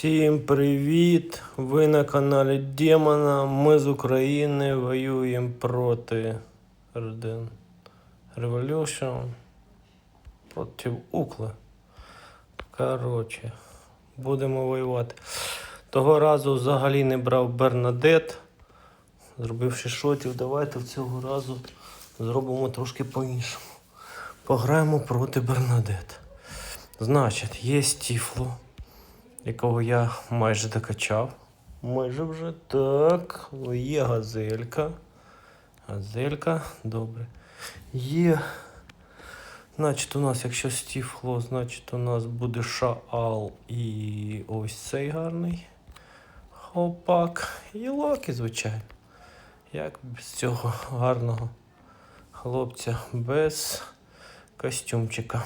Всім привіт! Ви на каналі Демона. Ми з України воюємо проти Реден Revolution. Проти Укли. Коротше, будемо воювати. Того разу взагалі не брав Бернадет. Зробив 6 шотів. Давайте в цього разу зробимо трошки по-іншому. Пограємо проти Бернадет. Значить, є Стіфло якого я майже докачав. Майже вже так. Є газелька. Газелька, добре. Є. Значить, у нас, якщо стіфло, значить у нас буде шаал і ось цей гарний хлопак. І лаки, звичайно. Як без цього гарного хлопця без костюмчика.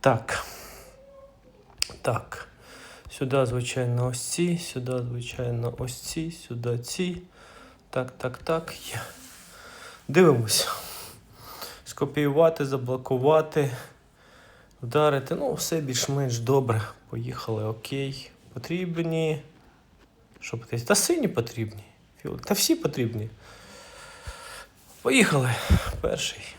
Так. Так. Сюди, звичайно, ось ці, сюди, звичайно, ось ці, сюди ці. Так, так, так. Дивимося. Скопіювати, заблокувати, вдарити. Ну, все більш-менш добре. Поїхали, окей. Потрібні. Що потрібні? Та сині потрібні. Та всі потрібні. Поїхали. Перший.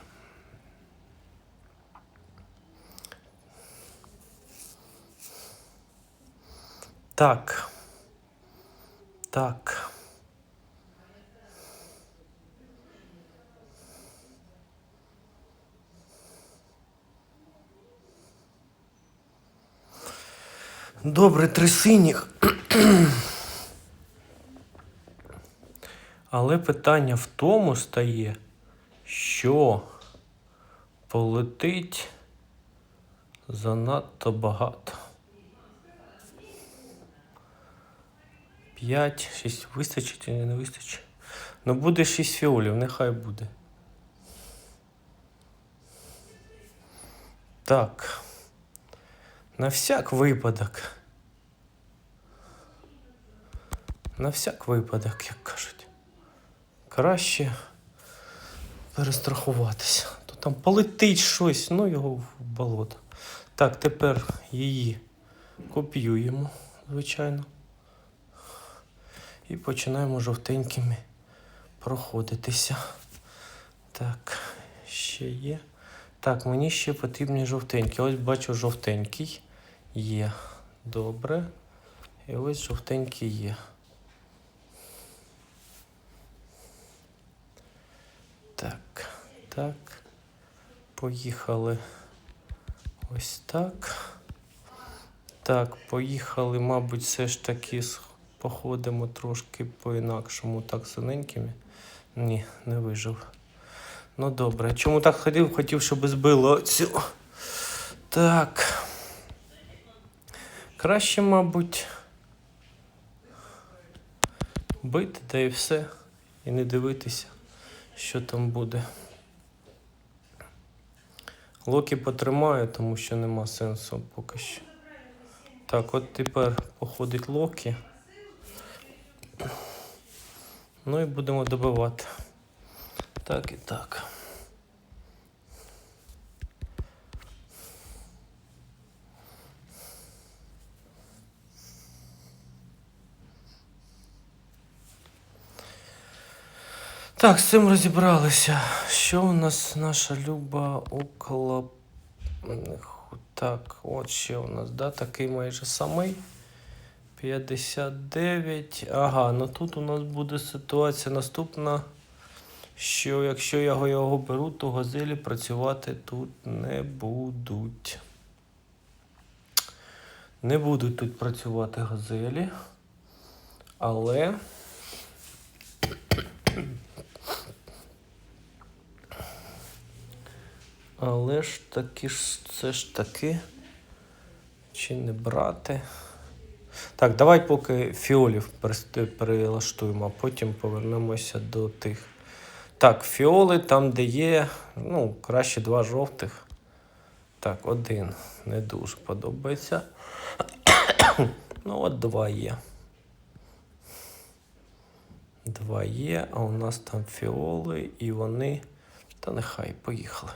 Так. Так. Добре, три синіх. Але питання в тому стає, що полетить занадто багато. 5, 6 вистачить чи не вистачить. Ну буде 6 фіолів, нехай буде. Так. На всяк випадок. На всяк випадок, як кажуть. Краще перестрахуватися. То там полетить щось, ну його в болото. Так, тепер її копіюємо, звичайно. І починаємо жовтенькими проходитися. Так, ще є. Так, мені ще потрібні жовтенькі. Ось бачу жовтенький є. Добре. І ось жовтенький є. Так, так. Поїхали. Ось так. Так, поїхали, мабуть, все ж таки з- походимо трошки по-інакшому, так синенькими. Ні, не вижив. Ну добре. Чому так ходив? Хотів, щоб збило цю. Так. Краще, мабуть, бити, та і все. І не дивитися, що там буде. Локі потримаю, тому що нема сенсу поки що. Так, от тепер походить Локі. Ну і будемо добивати. Так і так. Так, з цим розібралися. Що у нас наша люба около. Так, от ще у нас, да, такий майже самий. 59. Ага, ну тут у нас буде ситуація наступна. Що якщо я його, беру, то газелі працювати тут не будуть. Не будуть тут працювати газелі. Але. Але ж таки ж це ж таки. Чи не брати? Так, давай поки фіолів перелаштуємо, а потім повернемося до тих. Так, фіоли там, де є, ну, краще два жовтих. Так, один не дуже подобається. ну, от два є. Два є, а у нас там фіоли, і вони. Та нехай поїхали.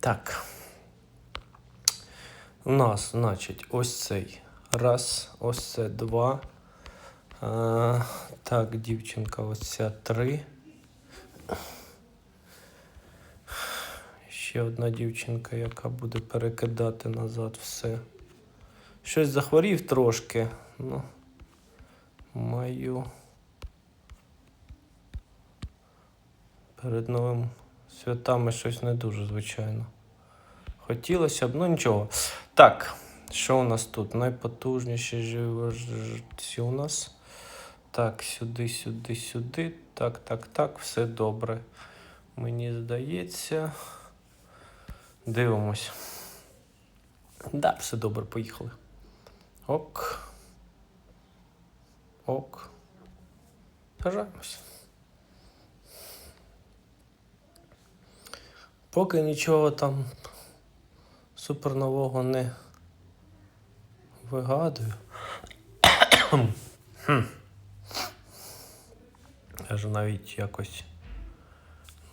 Так. У нас, значить, ось цей Раз, ось це два. А, так, дівчинка, ось ця три. Ще одна дівчинка, яка буде перекидати назад все. Щось захворів трошки. Ну, маю. Перед новим святами щось не дуже, звичайно. Хотілося б, ну нічого. Так, що у нас тут? Найпотужніші живці у нас. Так, сюди, сюди, сюди. Так, так, так, все добре. Мені здається. Дивимось. Да, все добре, поїхали. Ок. Ок. Бажаємось. Поки нічого там супернового не вигадую. Я ж навіть якось.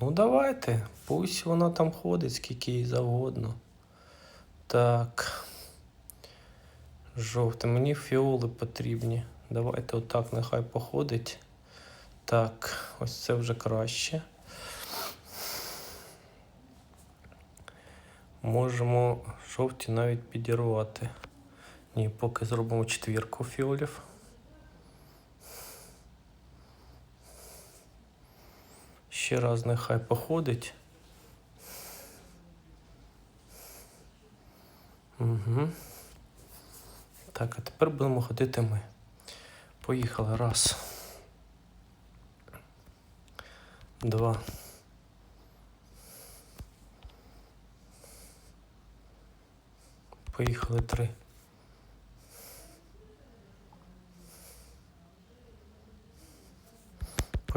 Ну, давайте. Пусть вона там ходить, скільки їй завгодно. Так. Жовте, мені фіоли потрібні. Давайте отак нехай походить. Так, ось це вже краще. Можемо жовті навіть підірвати. Ні, поки зробимо четвірку фіолів. Ще раз нехай походить. Угу. Так, а тепер будемо ходити ми. Поїхали. Раз. Два. Поїхали три.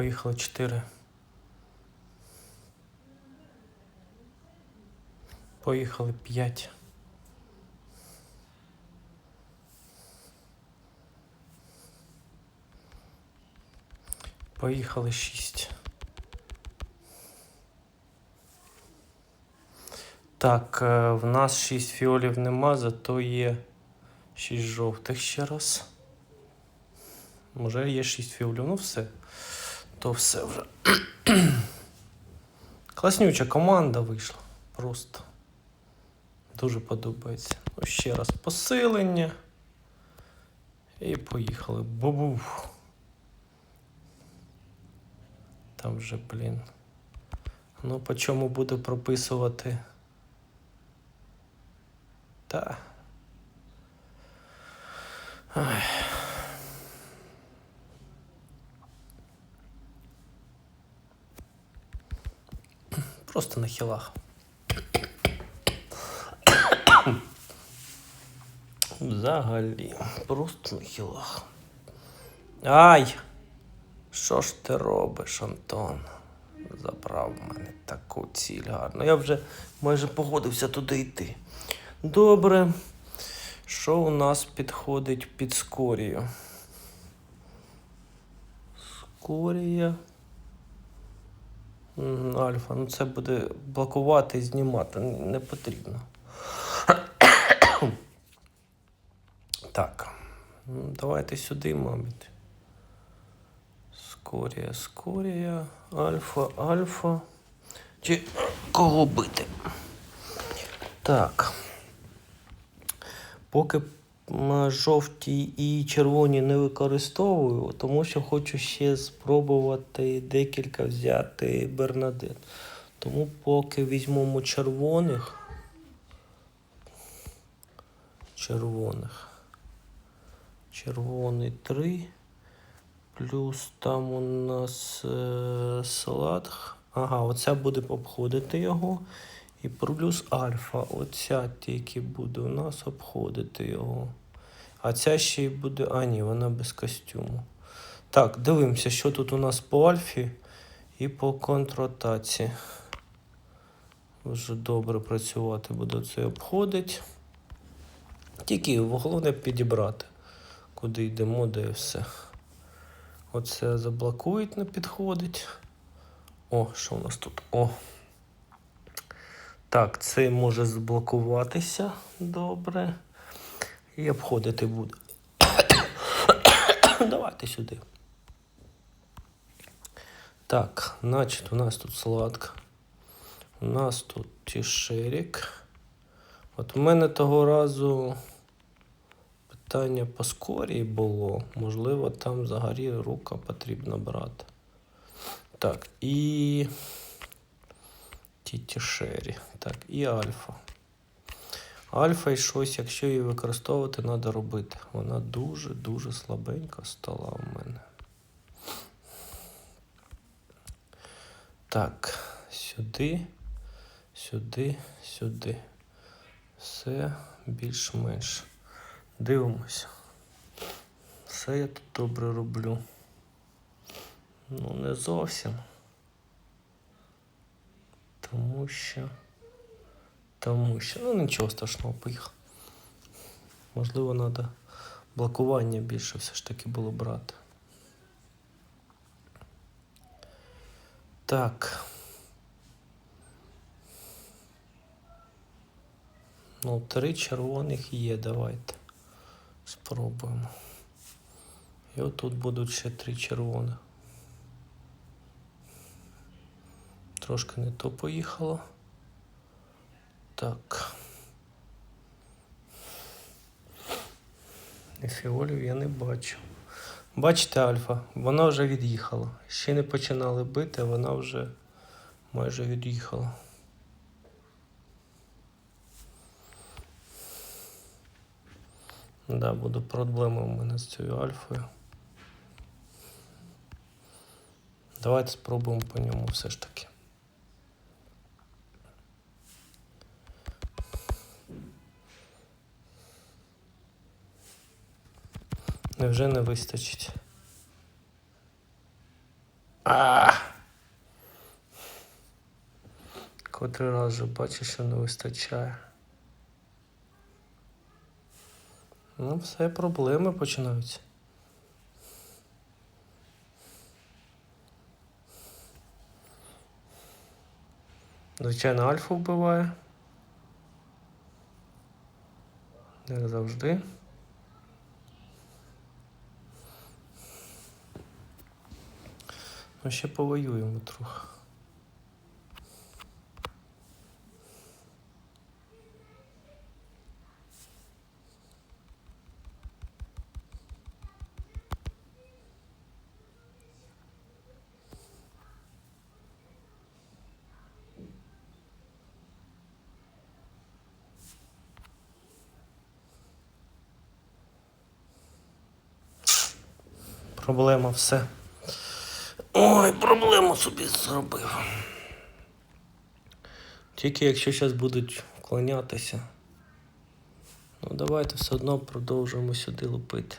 Поїхали чотири. Поїхали п'ять. Поїхали шість. Так, е, в нас шість фіолів нема, зато є шість жовтих ще раз. Може є шість фіолів, ну все. То все вже. Класнюча команда вийшла. Просто. Дуже подобається. Ну, ще раз посилення. І поїхали. Бубуф. Там вже, блін. Ну, по чому буду прописувати? Та. Ай. Просто на хілах. Взагалі, просто на хілах. Ай! Що ж ти робиш, Антон? Забрав в мене таку ціль гарну. Я вже майже погодився туди йти. Добре. Що у нас підходить під скорію? Скорія. Альфа, ну це буде блокувати і знімати. Не потрібно. Так. Ну, Давайте сюди, мабуть. Скорія, скорія, альфа, альфа. Чи кого бити? Так. Поки жовті і червоні не використовую, тому що хочу ще спробувати декілька взяти Бернадет. Тому поки візьмемо червоних. Червоних. Червоний 3. Плюс там у нас е, салат. Ага, оця буде обходити його. І плюс альфа. Оця тільки буде у нас обходити його. А ця ще й буде. А, ні, вона без костюму. Так, дивимося, що тут у нас по альфі і по контратаці. Вже добре працювати буде це обходить. Тільки головне підібрати, куди йдемо, де все. Оце заблокують, не підходить. О, що у нас тут? О. Так, це може заблокуватися. Добре. І обходити буду. Давайте сюди. Так, значить, у нас тут сладка. У нас тут тішерік. От у мене того разу питання по скорії було. Можливо, там взагалі рука потрібно брати. Так, і. Тітішері. Так, і альфа. Альфа і щось, якщо її використовувати, треба робити. Вона дуже-дуже слабенька стала в мене. Так, сюди, сюди, сюди. Все більш-менш. Дивимося. Все я тут добре роблю. Ну, не зовсім. Тому що. Тому що. Ну нічого страшного, поїхав. Можливо, треба блокування більше все ж таки було брати. Так. Ну, три червоних є, давайте. Спробуємо. І отут будуть ще три червоних. Трошки не то поїхало. Так. Фіолів я не бачу. Бачите, Альфа, вона вже від'їхала. Ще не починали бити, а вона вже майже від'їхала. Да, буде проблема у мене з цією альфою. Давайте спробуємо по ньому все ж таки. Невже не вистачить? А! Котрий раз вже бачу, що не вистачає. Ну, все, проблеми починаються. Звичайно, альфа вбиває. Як завжди. Ну, ще повоюємо трохи. Проблема все. Ой, проблему собі зробив. Тільки якщо зараз будуть вклонятися. Ну давайте все одно продовжуємо сюди лупити.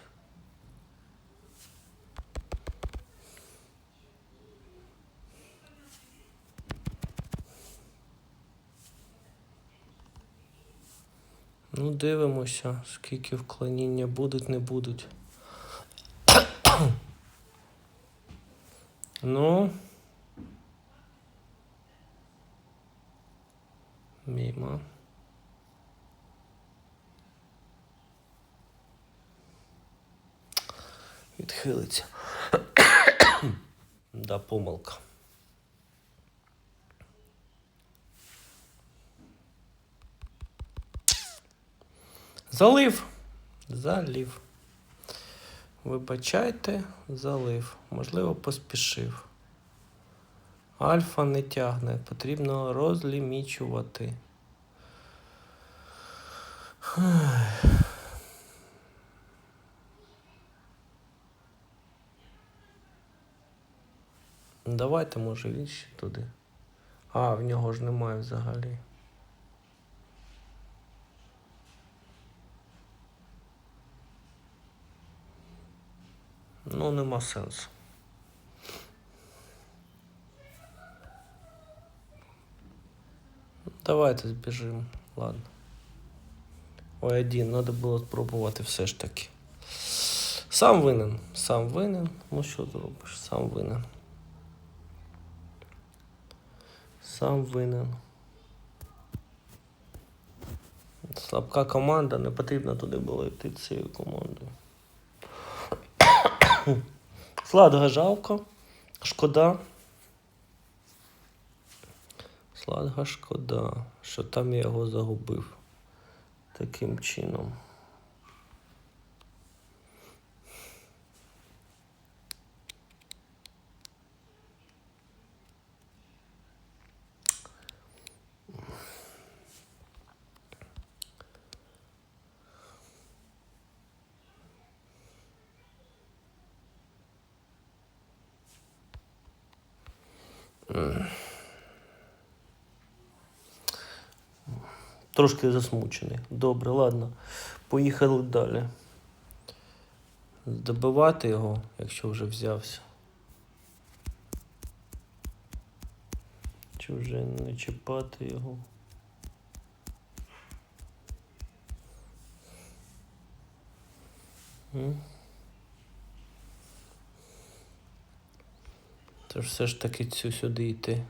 Ну, дивимося, скільки вклоніння будуть, не будуть. Ну. Мімо. Відхилиться. да, помилка. Залив. Залив. Вибачайте, залив. Можливо, поспішив. Альфа не тягне, потрібно розлімічувати. Давайте, може, ще туди. А, в нього ж немає взагалі. Ну, нема сенсу. Давайте збіжимо. Ладно. Ой, один, треба було спробувати все ж таки. Сам винен. Сам винен. Ну що зробиш? Сам винен. Сам винен. Слабка команда, не потрібно туди було йти цією командою. Сладга жалко. Шкода. Сладга шкода, що там я його загубив таким чином. Трошки засмучений. Добре, ладно. Поїхали далі. Добивати його, якщо вже взявся. Чи вже не чіпати його? Тож все ж таки цю сюди йти.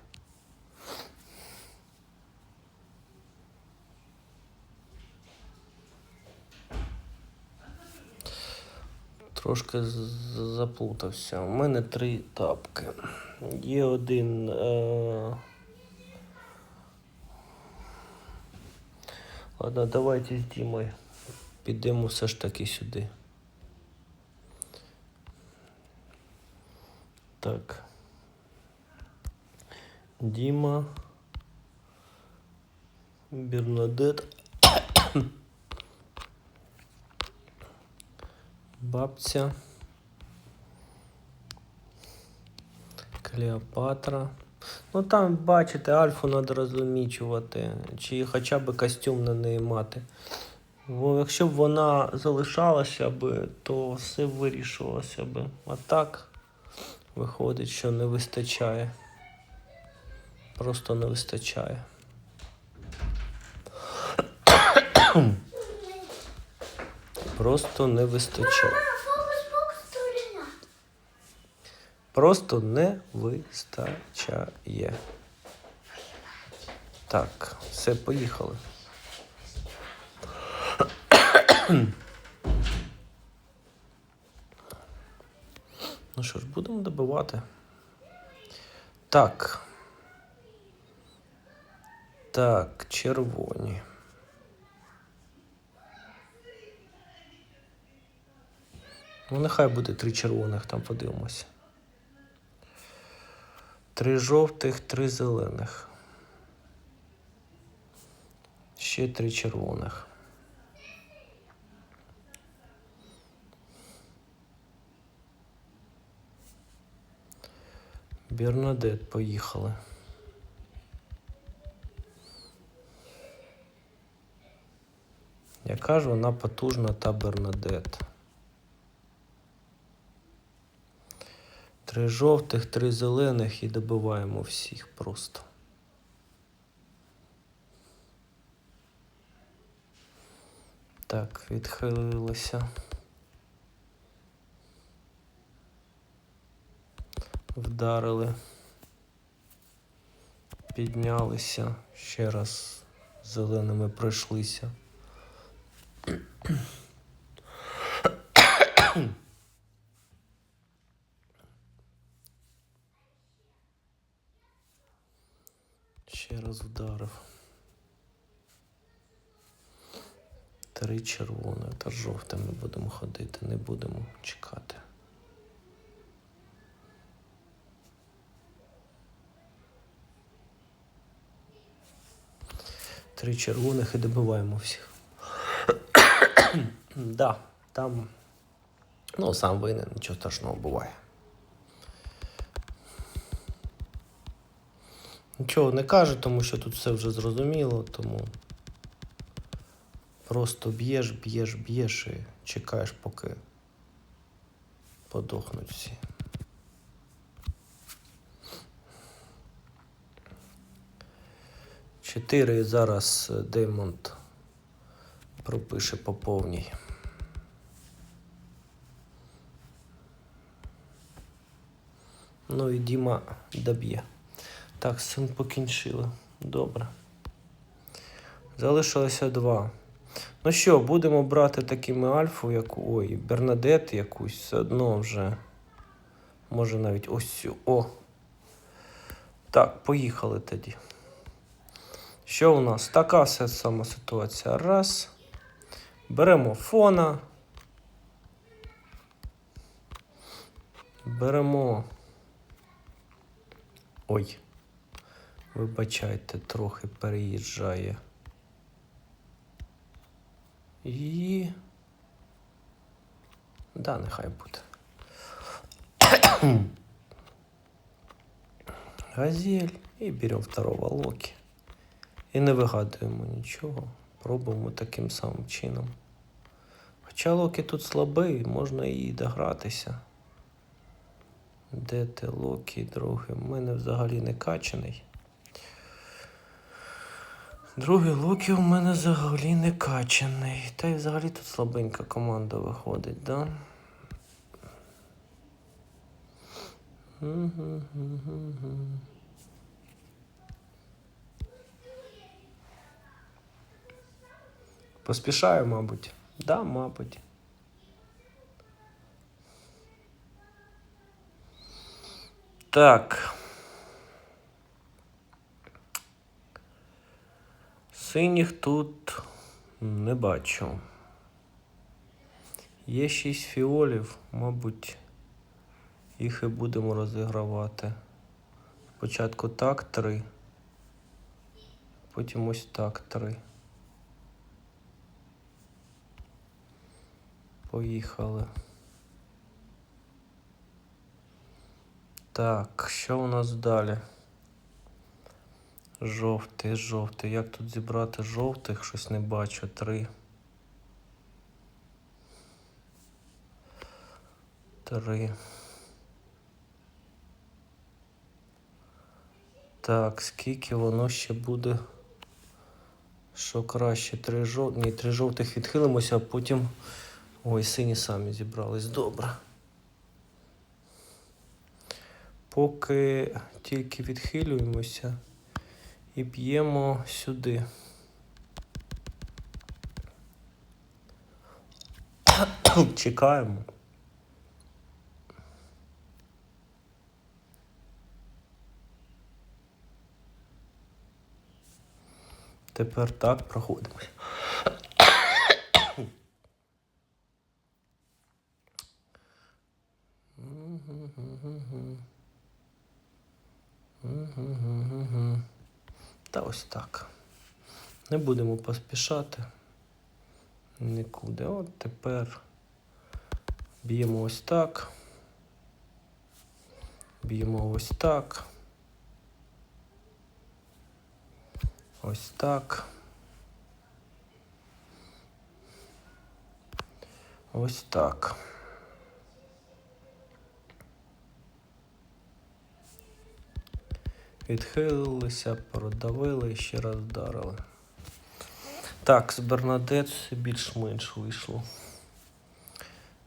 Трошки заплутався. У мене три тапки. Є один. Е... Ладно, давайте з Дімою. Підемо все ж таки сюди. Так. Діма. Бернадет. Бабця. Клеопатра. Ну там, бачите, альфу треба розумічувати, чи хоча б костюм на неї мати. Бо якщо б вона залишалася б, то все вирішилося б. А так виходить, що не вистачає. Просто не вистачає. Просто не вистачає. Просто не вистачає. Так, все, поїхали. Ну що ж, будемо добивати. Так. Так, червоні. Ну, нехай буде три червоних, там подивимося. Три жовтих, три зелених. Ще три червоних. Бернадет, поїхали. Яка ж вона потужна та Бернадет? Три жовтих, три зелених і добиваємо всіх просто. Так, відхилилося. Вдарили. Піднялися. Ще раз зеленими пройшлися. Ще раз вдарив. Три червоне та жовте ми будемо ходити, не будемо чекати. Три червоних і добиваємо всіх. да, там. Ну, сам винен, нічого страшного буває. Нічого не каже, тому що тут все вже зрозуміло, тому просто б'єш, б'єш, б'єш і чекаєш, поки подохнуть всі. Чотири зараз Деймонд пропише по повній. Ну і Діма доб'є. Так, цим покінчили. Добре. Залишилося два. Ну що, будемо брати такими альфу, як ой, Бернадет якусь, все одно вже. Може навіть ось цю. О. Так, поїхали тоді. Що у нас? Така все сама ситуація. Раз. Беремо фона. Беремо. Ой. Вибачайте, трохи переїжджає. І. Да, нехай буде. Газель. І беремо второго Локі. І не вигадуємо нічого. Пробуємо таким самим чином. Хоча Локі тут слабий, можна і догратися. Де ти Локі, другий? У мене взагалі не качаний. Другий Локі у мене взагалі не качаний. Та й взагалі тут слабенька команда виходить, да? Поспішаю, мабуть. Да, мабуть. Так. Синіх тут не бачу. Є шість фіолів, мабуть, їх і будемо розігравати. Спочатку так три, потім ось так три. Поїхали. Так, що у нас далі? Жовтий, жовтий. Як тут зібрати жовтих? Щось не бачу. Три. Три. Так, скільки воно ще буде? Що краще? Три жов... Ні, три жовтих відхилимося, а потім. Ой, сині самі зібрались. Добре. Поки тільки відхилюємося і п'ємо сюди. Чекаємо. Тепер так проходимо. Та ось так. Не будемо поспішати. Нікуди. От тепер б'ємо ось так. Б'ємо ось так. Ось так. Ось так. Відхилилися, продавили і ще раз вдарили. Так, з Бернадет більш-менш вийшло.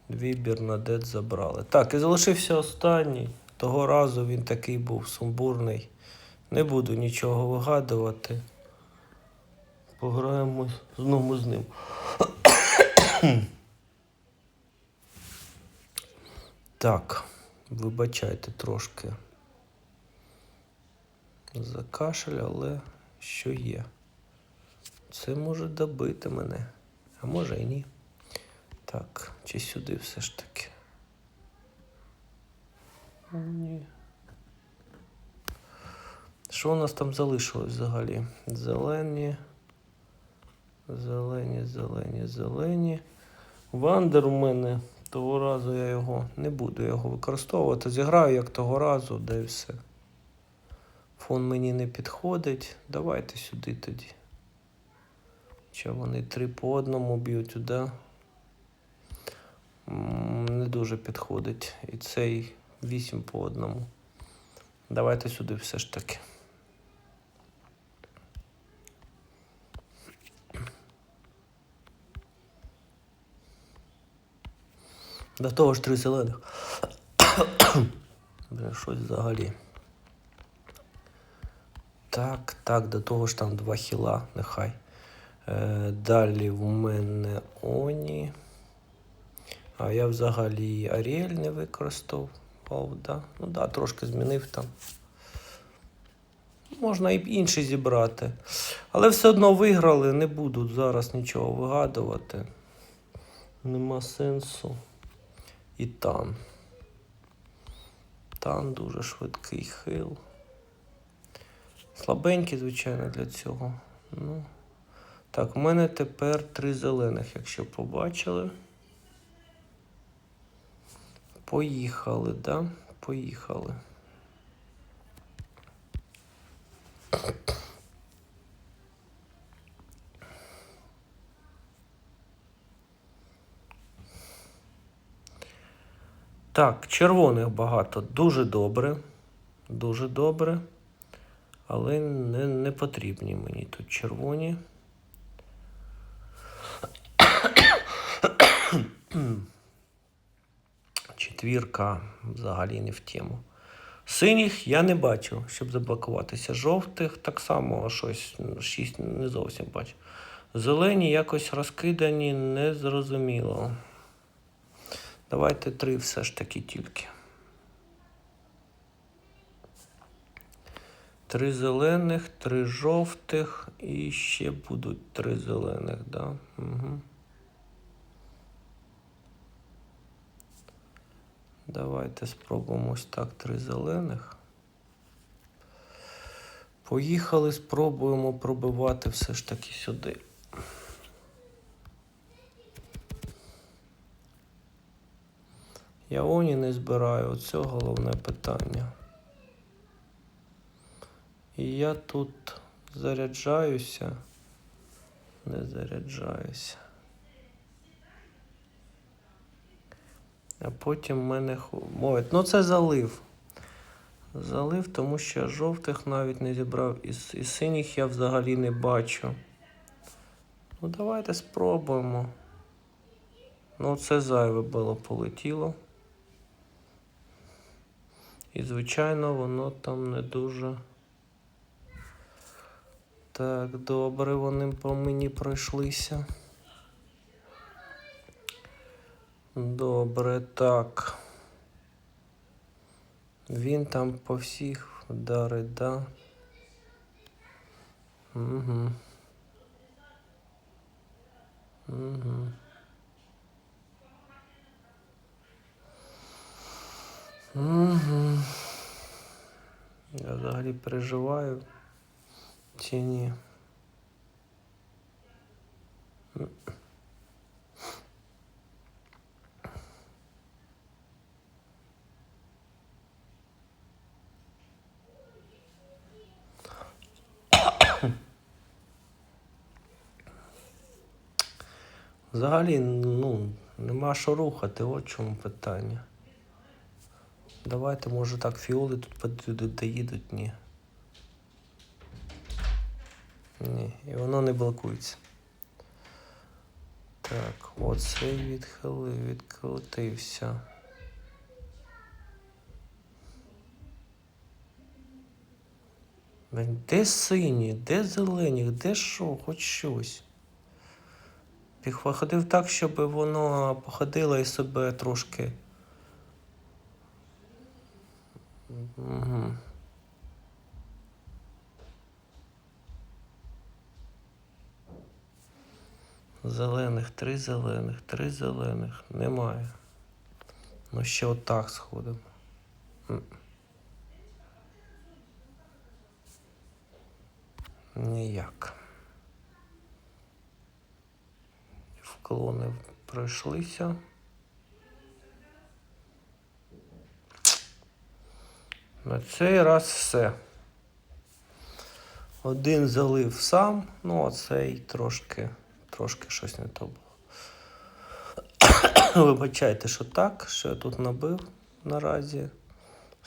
Дві Бернадет забрали. Так, і залишився останній. Того разу він такий був сумбурний. Не буду нічого вигадувати. Пограємо знову з ним. Так, вибачайте трошки. За кашель, але що є? Це може добити мене, а може і ні. Так, чи сюди все ж таки? Ні. Що у нас там залишилось взагалі? Зелені. Зелені, зелені, зелені. Вандер у мене. Того разу я його не буду його використовувати. Зіграю як того разу, да і все. Фон мені не підходить. Давайте сюди тоді. Чи вони три по одному б'ють. М, Не дуже підходить. І цей вісім по одному. Давайте сюди все ж таки. До того ж три зелених. Блін, щось взагалі. Так, так, до того ж там два хіла, нехай. Е, далі в мене Оні. А я взагалі Аріель не використовував. Да? Ну да, трошки змінив там. Можна і інші зібрати. Але все одно виграли, не буду зараз нічого вигадувати. Нема сенсу. І тан. Тан дуже швидкий хил. Слабенький, звичайно, для цього. Ну. Так, у мене тепер три зелених, якщо побачили. Поїхали, да? Поїхали. Так, червоних багато. Дуже добре. Дуже добре. Але не, не потрібні мені тут червоні. Четвірка взагалі не в тему. Синіх я не бачу, щоб заблокуватися. Жовтих так само щось, шість не зовсім бачу. Зелені якось розкидані, незрозуміло. Давайте три все ж таки тільки. Три зелених, три жовтих і ще будуть три зелених, да? Угу. Давайте спробуємо ось так три зелених. Поїхали, спробуємо пробивати все ж таки сюди. Я оні не збираю, оце головне питання. І я тут заряджаюся, не заряджаюся. А потім мене мовить. Ну це залив. Залив, тому що я жовтих навіть не зібрав. І, і синіх я взагалі не бачу. Ну давайте спробуємо. Ну, це зайве було полетіло. І, звичайно, воно там не дуже. Так, добре, вони по мені пройшлися. Добре, так. Він там по всіх вдарить, да? Угу. Угу. Угу. Я взагалі переживаю чи ні. Взагалі, ну, нема що рухати, от чому питання. Давайте, може, так фіоли тут доїдуть, ні. Ні, і воно не блокується. Так, оцей відхилив, відкрутився. Де сині, де зелені, де що, хоч щось. Походив так, щоб воно походило і себе трошки. Угу. Зелених, три зелених, три зелених. Немає. Ну ще отак сходимо. Ніяк. Вклони пройшлися. На цей раз все. Один залив сам, ну а цей трошки, трошки щось не то було. Вибачайте, що так, що я тут набив наразі.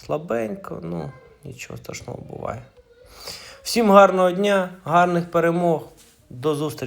Слабенько, ну нічого страшного буває. Всім гарного дня, гарних перемог. До зустрічі.